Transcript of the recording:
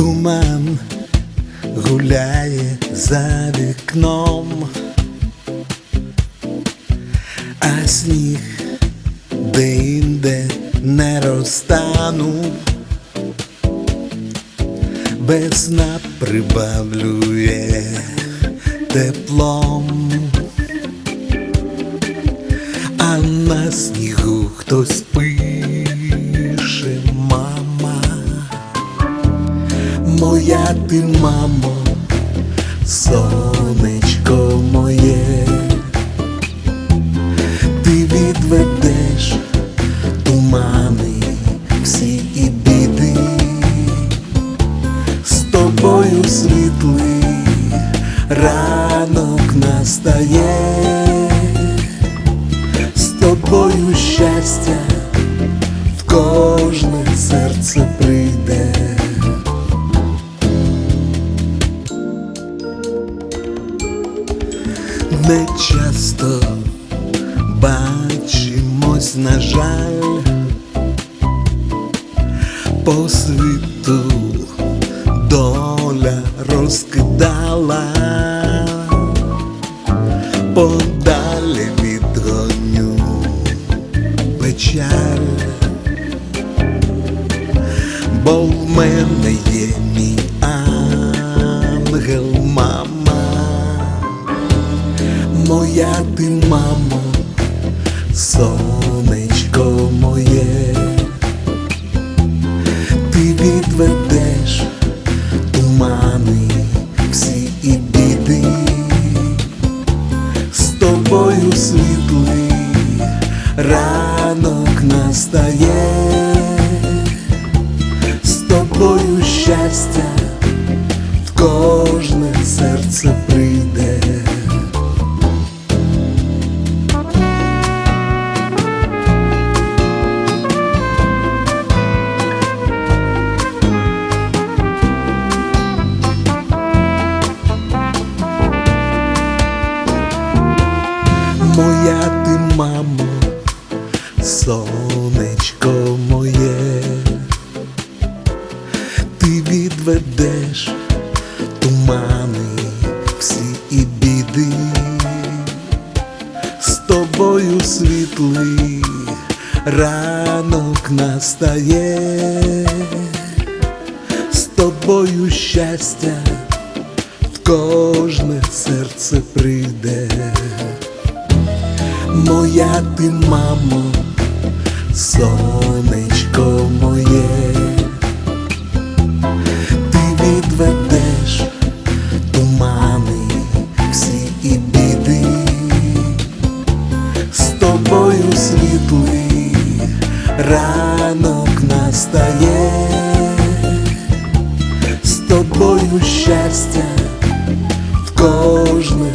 Туман гуляє за вікном, а сніг де-інде не розтанув, весна прибавлює теплом, а на снігу хтось пише Моя ти мамо, сонечко моє, ти відведеш тумани всі і біди, з тобою світлий ранок настає, Не часто бачимось, на жаль, по світу доля розкидала, подалі відгоню печаль, бо в мене є мій ангел, мама. Моя ти мамо, сонечко моє, ти відведеш тумани всі і біди, з тобою світлий ранок настає, з тобою щастя в кожне серце Моя ти мамо, сонечко моє, ти відведеш тумани всі і біди, з тобою світлий ранок настає, з тобою щастя кожне серце прийде. Моя ти мамо, сонечко моє, ти відведеш тумани всі і біди, з тобою світлий ранок настає, з тобою щастя в кожне